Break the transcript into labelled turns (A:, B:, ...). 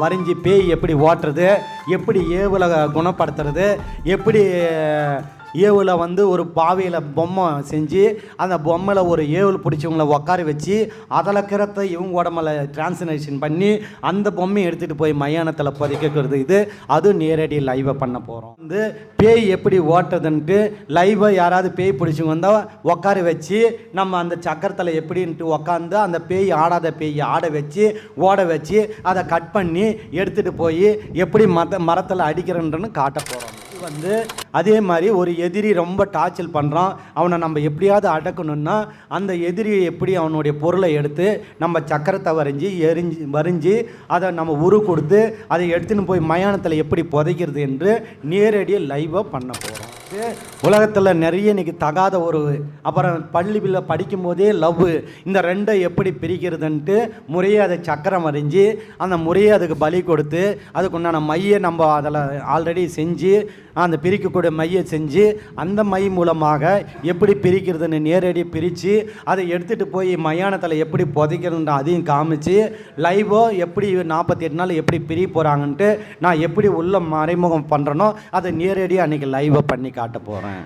A: வரைஞ்சி பேய் எப்படி ஓட்டுறது எப்படி ஏவலை குணப்படுத்துறது எப்படி ஏவுல வந்து ஒரு பாவையில் பொம்மை செஞ்சு அந்த பொம்மையில் ஒரு ஏவல் பிடிச்சவங்கள உட்கார வச்சு அதில் இருக்கிறத இவங்க உடம்புல டிரான்ஸ்லேஷன் பண்ணி அந்த பொம்மையை எடுத்துகிட்டு போய் மயானத்தில் புதைக்கிறது இது. அதுவும் நேரடி லைவை பண்ண போகிறோம் வந்து பேய் எப்படி ஓட்டுறதுன்ட்டு லைவை யாராவது பேய் பிடிச்சவங்க வந்தால் உட்கார வச்சு நம்ம அந்த சக்கரத்தில் எப்படின்ட்டு உக்காந்து அந்த பேய் ஆடாத பேய் ஆட வச்சு ஓட வச்சு அதை கட் பண்ணி எடுத்துகிட்டு போய் எப்படி மத மரத்தில் அடிக்கிறன்றன்னு காட்ட போகிறோம் வந்து அதே மாதிரி ஒரு எதிரி ரொம்ப டார்ச்சல் பண்ணுறான் அவனை நம்ம எப்படியாவது அடக்கணும்னா அந்த எதிரியை எப்படி அவனுடைய பொருளை எடுத்து நம்ம சக்கரத்தை வரைஞ்சி எரிஞ்சு வரைஞ்சி அதை நம்ம உரு கொடுத்து அதை எடுத்துன்னு போய் மயானத்தில் எப்படி புதைக்கிறது என்று நேரடியாக லைவாக பண்ண உலகத்தில் நிறைய இன்னைக்கு தகாத ஒரு அப்புறம் பள்ளியில் படிக்கும் படிக்கும்போதே லவ். இந்த ரெண்டை எப்படி பிரிக்கிறதுன்ட்டு முறையே அதை சக்கரம் வரைஞ்சி அந்த முறையை அதுக்கு பலி கொடுத்து அதுக்கு உண்டான மையை நம்ம அதில் ஆல்ரெடி செஞ்சு அந்த பிரிக்கக்கூடிய மையை செஞ்சு அந்த மை மூலமாக எப்படி பிரிக்கிறதுன்னு நேரடி பிரித்து அதை எடுத்துகிட்டு போய் மயானத்தில் எப்படி புதைக்கிறதுன்ற அதையும் காமிச்சு லைவோ எப்படி நாற்பத்தி எட்டு நாள் எப்படி பிரிய போகிறாங்கன்ட்டு நான் எப்படி உள்ள மறைமுகம் பண்ணுறனோ அதை நேரடியாக அன்றைக்கி லைவை பண்ணி காட்ட போகிறேன்